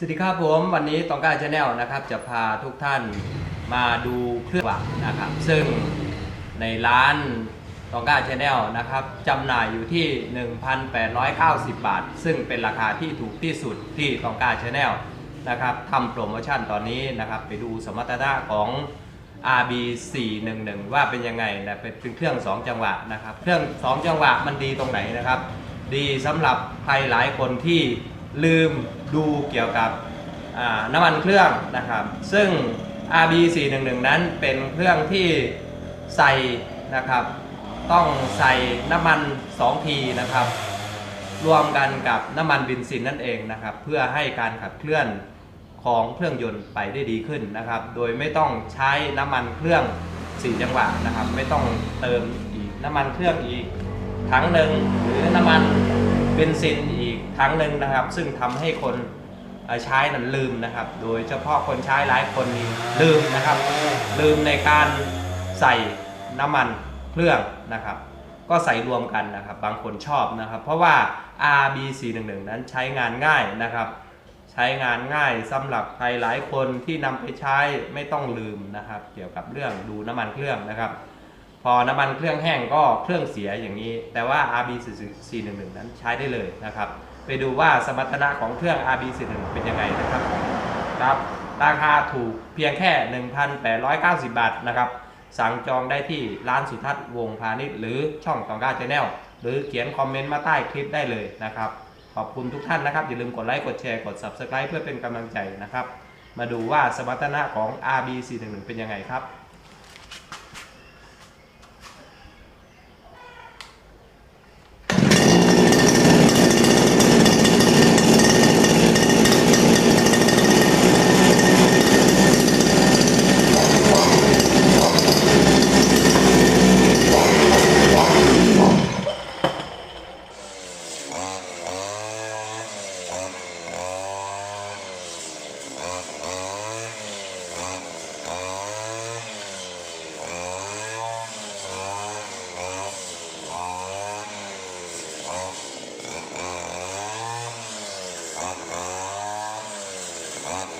สวัสดีครับผมวันนี้ตองก้าชาแนลนะครับจะพาทุกท่านมาดูเครื่องวักนะครับ ซึ่งในร้านตองก้าชาแนลนะครับจำหน่ายอยู่ที่ 1,890 บาท ซึ่งเป็นราคาที่ถูกที่สุดที่ตองก้าชาแนลนะครับทำโปรโมชั่นตอนนี้นะครับไปดูสมรรถนะของ RB 411ว่าเป็นยังไงนะเป็นเครื่อง 2 จังหวะนะครับ เครื่อง 2 จังหวะมันดีตรงไหนนะครับ ดีสำหรับใครหลายคนที่ ลืมดูเกี่ยวกับน้ำมันเครื่องนะครับ ซึ่ง RB 411นั้นเป็นเครื่องที่ใส่นะครับ ต้องใส่น้ำมัน2ทีนะครับ รวมกันกับน้ำมันเบนซินนั่นเองนะครับ เพื่อให้การขับเคลื่อนของเครื่องยนต์ไปได้ดีขึ้นนะครับ โดยไม่ต้องใช้น้ำมันเครื่อง4จังหวะนะครับ ไม่ต้องเติมอีกน้ำมันเครื่องอีกถังหนึ่งหรือน้ำมันเบนซิน อีกถังหนึ่งนะครับ ซึ่งทำให้คนใช้นั้นลืมนะครับ โดยเฉพาะคนใช้หลายคนนี่ลืมนะครับ ลืมในการใส่น้ำมันเครื่องนะครับ ก็ใส่รวมกันนะครับ บางคนชอบนะครับ เพราะว่า RB411 นั้นใช้งานง่ายนะครับ ใช้งานง่ายสำหรับใครหลายคนที่นำไปใช้ไม่ต้องลืมนะครับ เกี่ยวกับเรื่องดูน้ำมันเครื่องนะครับพอน้ำมันเครื่องแห้งก็เครื่องเสียอย่างนี้ แต่ว่า RB411 นั้นใช้ได้เลยนะครับ ไปดูว่าสมรรถนะของเครื่อง RB41 เป็นยังไงนะครับครับราคาถูกเพียงแค่ 1,890 บาทนะครับ สั่งจองได้ที่ร้านสุทัศน์วงพาณิชย์หรือช่องตองก้าชาแนลหรือเขียนคอมเมนต์มาใต้คลิปได้เลยนะครับ ขอบคุณทุกท่านนะครับ อย่าลืมกดไลค์ กดแชร์ กด Subscribe เพื่อเป็นกำลังใจนะครับ มาดูว่าสมรรถนะของ RB411 เป็นยังไงครับ problem.